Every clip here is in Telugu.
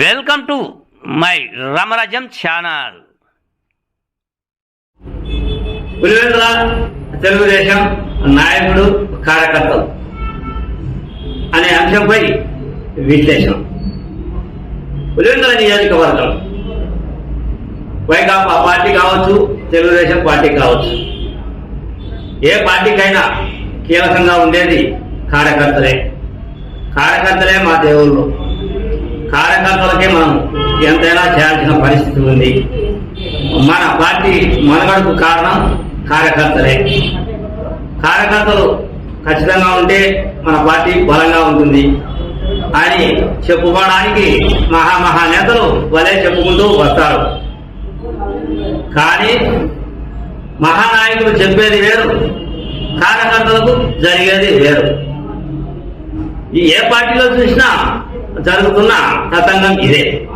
Welcome to my Ramarajam channel. Pulivendula Telugu Desam నాయకుడు కార్యకర్తలు అనే అంశంపై విశ్లేషణ. పులివెందుల నియోజకవర్గం వైకాపా పార్టీ కావచ్చు తెలుగుదేశం పార్టీ కావచ్చు. ఏ పార్టీకైనా కీలకంగా ఉండేది కార్యకర్తలే. కార్యకర్తలే మా దేవుళ్ళు. కార్యకర్తలకే మనం ఎంతైనా చేయాల్సిన పరిస్థితి ఉంది. మన పార్టీ మనగడకు కారణం కార్యకర్తలే. కార్యకర్తలు ఖచ్చితంగా ఉంటే మన పార్టీ బలంగా ఉంటుంది. అని చెప్పుకోవడానికి మహామహా నేతలు వలే చెప్పుకుంటూ వస్తారు. కానీ మహానాయకులు చెప్పేది వేరు కార్యకర్తలకు జరిగేది వేరు. ఈ ఏ పార్టీలో చూసినా జరుగుతున్న తతంగం ఇదే.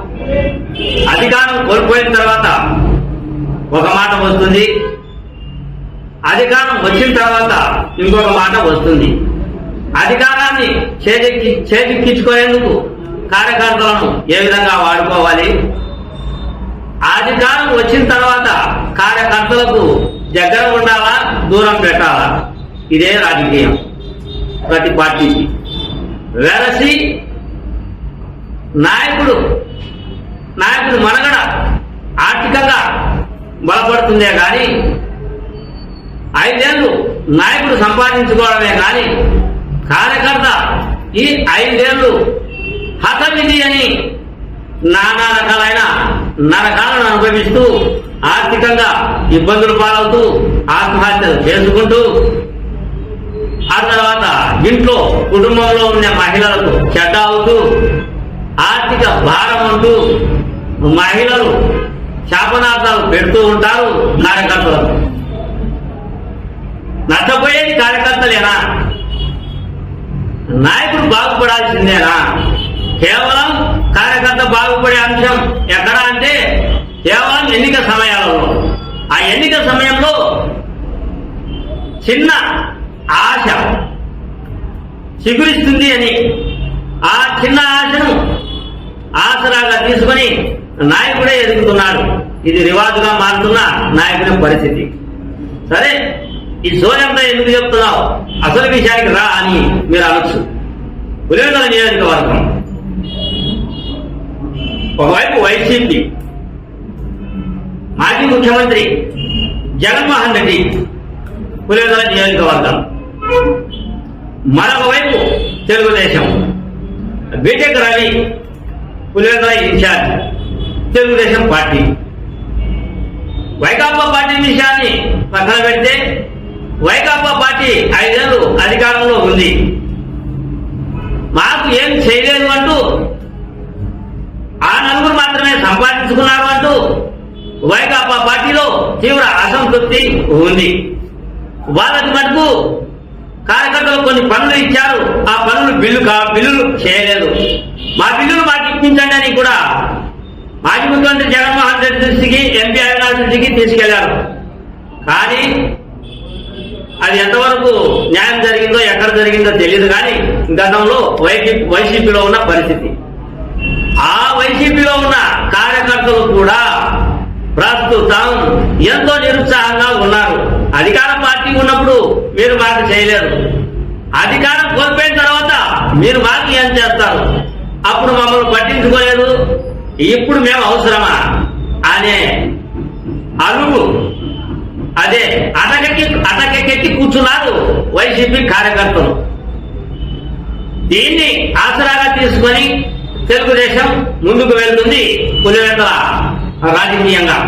అధికారం కోల్పోయిన తర్వాత ఒక మాట వస్తుంది. అధికారం వచ్చిన తర్వాత ఇంకొక మాట వస్తుంది. అధికారాన్ని చేజెక్కి చేజెక్కించుకునేందుకు కార్యకర్తలను ఏ విధంగా వాడుకోవాలి? అధికారం వచ్చిన తర్వాత కార్యకర్తలకు దగ్గర ఉండాలా? దూరం పెట్టాలా? ఇదే రాజకీయం ప్రతి పార్టీకి. వెరసి నాయకుడు నాయకుడు మనగడ ఆర్థికంగా బలపడుతుందే కానీ ఐదేళ్ళు నాయకుడు సంపాదించుకోవడమే కానీ కార్యకర్త ఈ ఐదేళ్ళు హతమిది అని నానా రకాలైన నరకాలను అనుభవిస్తూ ఆర్థికంగా ఇబ్బందులు పాలవుతూ ఆత్మహత్యలు చేసుకుంటూ ఆ తర్వాత ఇంట్లో కుటుంబంలో ఉన్న మహిళలకు చెడ్డ అవుతూ ఆర్థిక భారం అంటూ మహిళలు శాపనార్థాలు పెడుతూ ఉంటారు కార్యకర్తలకు నష్టపోయేది కార్యకర్తలేనా? నాయకుడు బాగుపడాల్సిందేనా? కేవలం కార్యకర్త బాగుపడే అంశం ఎక్కడ అంటే కేవలం ఎన్నిక సమయాలలో. ఆ ఎన్నిక సమయంలో చిన్న ఆశ చిగురిస్తుంది అని ఆ చిన్న ఆశను ఆసరాగా తీసుకొని నాయకుడే ఎదుగుతున్నాడు. ఇది రివాజుగా మారుతున్న నాయకుని పరిస్థితి. సరే ఈ సోయంతో ఎందుకు చెప్తున్నావు? అసలు విషయానికి రా అని మీరు అనొచ్చు. పులివెందుల నియోజకవర్గం. ఒకవైపు వైసీపీ మాజీ ముఖ్యమంత్రి జగన్మోహన్ రెడ్డి పులివెందుల నియోజకవర్గం. మరొక వైపు Telugu Desam. BTech Ravi Pulivendula in-charge. Telugu Desam party. Vaikapa party విషయాన్ని పక్కన పెడితే వైకాపా పార్టీ ఐదేళ్ళు అధికారంలో ఉంది. మాకు ఏం చేయలేదు అంటూ ఆ నలుగురు మాత్రమే సంపాదించుకున్నారు అంటూ వైకాపా పార్టీలో తీవ్ర అసంతృప్తి ఉంది. వాళ్ళకి మటుకు కార్యకర్తలు కొన్ని పనులు ఇచ్చారు. ఆ పనులు బిల్లు బిల్లులు చేయలేదు. మా బిల్లులు మాకు ఇప్పించండి అని కూడా ముఖ్యమంత్రి జగన్మోహన్ రెడ్డి దృష్టికి ఎంపీ అవినాష్ దృష్టికి తీసుకెళ్ళారు. కానీ అది ఎంతవరకు న్యాయం జరిగిందో ఎక్కడ జరిగిందో తెలియదు కానీ గతంలో వైసీపీ వైసీపీలో ఉన్న పరిస్థితి. ఆ వైసీపీలో ఉన్న కార్యకర్తలు కూడా ప్రస్తుతం ఎంతో నిరుత్సాహంగా ఉన్నారు. అధికార పార్టీ ఉన్నప్పుడు మీరు మాకు చేయలేరు. అధికారం కోల్పోయిన తర్వాత మీరు మాకు ఏం చేస్తారు? అప్పుడు మమ్మల్ని పట్టించుకోలేదు. ఇప్పుడు మేము అవసరమా? అనే అరువు అదే అటకెక్కి అటకెక్కి కూర్చున్నారు వైసీపీ కార్యకర్తలు. దీన్ని ఆసరాగా తీసుకొని తెలుగుదేశం ముందుకు వెళ్తుంది పులివెందుల రాజకీయంగా.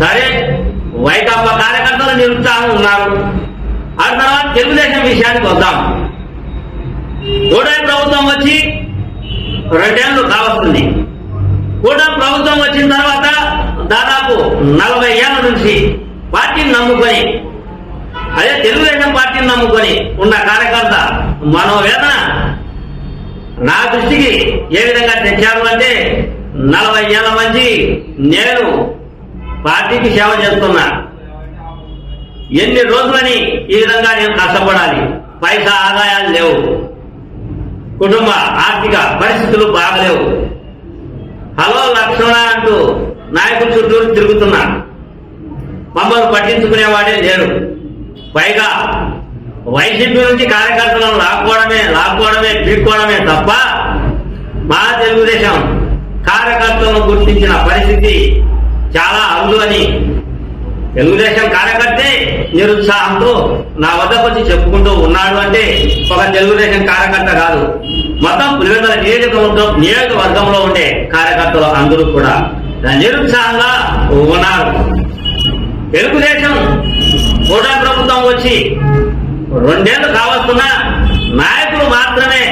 సరే వైకాపా కార్యకర్తలు నిరుత్సాహం ఉన్నారు. ఆ తర్వాత తెలుగుదేశం విషయానికి వద్దాం. కూటమి ప్రభుత్వం వచ్చి రెండేళ్ళు కావస్తుంది. కూడా ప్రభుత్వం వచ్చిన తర్వాత దాదాపు నలభై ఏళ్ళ నుంచి పార్టీని నమ్ముకొని అదే తెలుగుదేశం పార్టీని నమ్ముకొని ఉన్న కార్యకర్త మనోవేదన నా దృష్టికి ఏ విధంగా తెచ్చారు అంటే నలభై ఏళ్ళ మంది నేను పార్టీకి సేవ చేస్తున్నా ఎన్ని రోజులని ఈ విధంగా నేను కష్టపడాలి? పైసా ఆదాయాలు లేవు. కుటుంబ ఆర్థిక పరిస్థితులు బాగలేవు. హలో లక్ష్మణ అంటూ నాయకుల చుట్టూరు తిరుగుతున్నాడు. మమ్మల్ని పట్టించుకునేవాడే లేడు. పైగా వైసీపీ నుంచి కార్యకర్తలను లాక్కోవడమే లాక్కోవడమే పీక్కోవడమే తప్ప మా తెలుగుదేశం కార్యకర్తలను గుర్తించిన పరిస్థితి చాలా అరుదు అని తెలుగుదేశం కార్యకర్తే నిరుత్సాహంతో నా వద్దకు వచ్చి చెప్పుకుంటూ ఉన్నాడు అంటే ఒక తెలుగుదేశం కార్యకర్త కాదు. మొత్తం పులివెందుల నియోజకవర్గం నియోజకవర్గంలో ఉండే కార్యకర్తలు అందరూ కూడా నిరుత్సాహంగా ఉన్నారు. తెలుగుదేశం కూడా ప్రభుత్వం వచ్చి రెండేళ్ళు కావస్తున్న నాయకులు మాత్రమే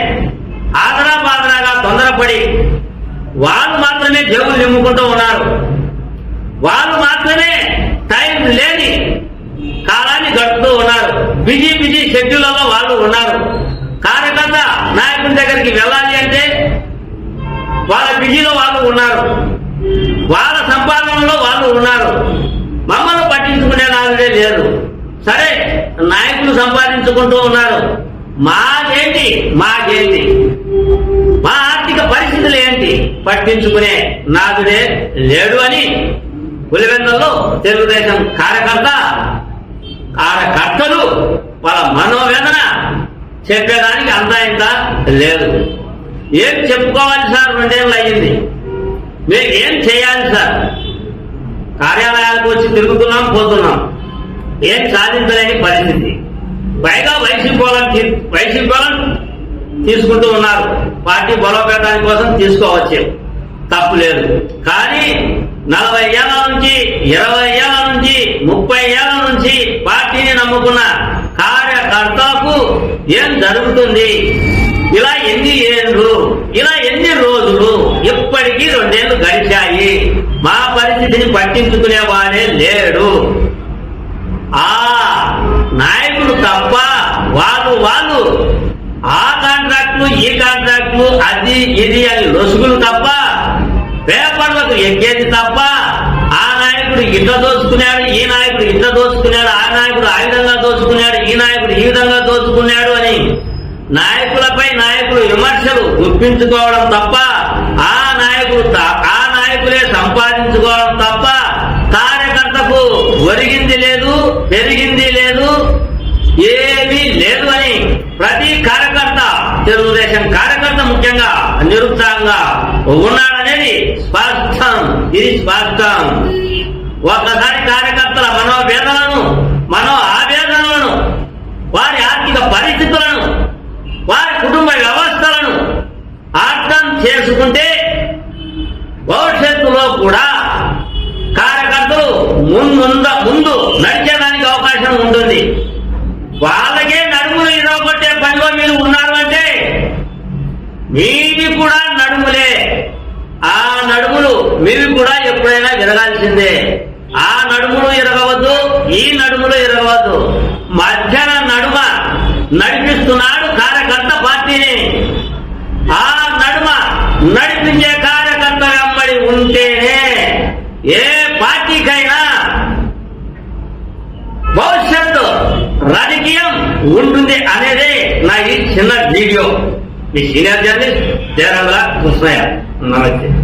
ఆదరా బాదరాగా తొందరపడి వాళ్ళు మాత్రమే జేబులు నిమ్ముకుంటూ ఉన్నారు. వాళ్ళు మాత్రమే టైం లేని కాలాన్ని గడుపుతూ ఉన్నారు. బిజీ బిజీ షెడ్యూల్లో వాళ్ళు ఉన్నారు. దగ్గరికి వెళ్ళాలి అంటే వాళ్ళ బిజీలో వాళ్ళు ఉన్నారు. వాళ్ళ సంపాదనలో వాళ్ళు ఉన్నారు. మమ్మల్ని పట్టించుకునే నాదుడే లేరు సరే నాయకులు సంపాదించుకుంటూ ఉన్నారు. మాకేంటి? మాకేంటి? మా ఆర్థిక పరిస్థితులు ఏంటి? పట్టించుకునే నాదుడే లేడు అని పులివెందల్లో తెలుగుదేశం కార్యకర్త కార్యకర్తలు వాళ్ళ మనోవేదన చెప్పేదానికి అంత ఇంత లేదు. ఏం చెప్పుకోవాలి సార్? రెండేళ్ళు అయ్యింది. మేము ఏం చేయాలి సార్? కార్యాలయాలకు వచ్చి తిరుగుతున్నాం పోతున్నాం. ఏం సాధించలేని పరిస్థితి. పైగా వైసీపీ వాళ్ళని వైసీపీ వాళ్ళని తీసుకుంటూ ఉన్నారు. పార్టీ బలోపేతాని కోసం తీసుకోవచ్చు. తప్పు లేదు. కానీ నలభై ఏళ్ళ నుంచి ఇరవై ఏళ్ళ నుంచి ముప్పై ఏళ్ళ నుంచి పార్టీని నమ్ముకున్న ఏం జరుగుతుంది? ఇలా ఎన్ని ఏళ్ళు ఇలా ఎన్ని రోజులు ఇప్పటికీ రెండేళ్ళు గడిచాయి. మా పరిస్థితిని పట్టించుకునేవాడే లేడు. ఆ నాయకులు తప్ప వాళ్ళు వాళ్ళు ఆ కాంట్రాక్ట్లు ఈ కాంట్రాక్ట్లు అది ఇది అని లొసుగులు తప్ప పేపర్లకు ఎక్కేది తప్ప ఇట్లా దోచుకున్నాడు ఈ నాయకుడు ఇట్లా దోచుకున్నాడు ఆ నాయకుడు ఆ విధంగా దోచుకున్నాడు ఈ నాయకుడు ఈ విధంగా దోచుకున్నాడు అని నాయకులపై నాయకులు విమర్శలు గుర్తించుకోవడం తప్ప ఆ నాయకుడు ఆ నాయకులే సంపాదించుకోవడం తప్ప కార్యకర్తకు ఒరిగింది లేదు పెరిగింది లేదు ఏమీ లేదు అని ప్రతి కార్యకర్త తెలుగుదేశం కార్యకర్త ముఖ్యంగా నిరుత్సాహంగా ఉన్నాడనేది స్పష్టం ఇది స్పష్టం ఒక్కసారి కార్యకర్తల మనోవేదనను మనో ఆవేదనలను వారి ఆర్థిక పరిస్థితులను వారి కుటుంబ వ్యవస్థలను అర్థం చేసుకుంటే భవిష్యత్తులో కూడా కార్యకర్తలు ముందుంద ముందు నడిచేదానికి అవకాశం ఉంటుంది. వాళ్ళకే నడుములు ఇరవగొట్టే పనిలో మీరు ఉన్నారు అంటే మీవి కూడా నడుములే. ఆ నడుములు మీవి కూడా ఎప్పుడైనా విరగాల్సిందే. ఆ నడుములు ఇరగవద్దు ఈ నడుములు ఇరగవద్దు మధ్యన నడుమ నడిపిస్తున్నాడు కార్యకర్త పార్టీని. ఆ నడుమ నడిపించే కార్యకర్త అమ్మడి ఉంటేనే ఏ పార్టీకైనా భవిష్యత్తు రాజకీయం ఉంటుంది అనేది నా ఈ చిన్న వీడియో. మీ సీనియర్ జర్నలిస్ట్ జయరాజుల కృష్ణయ్య. నమస్తే.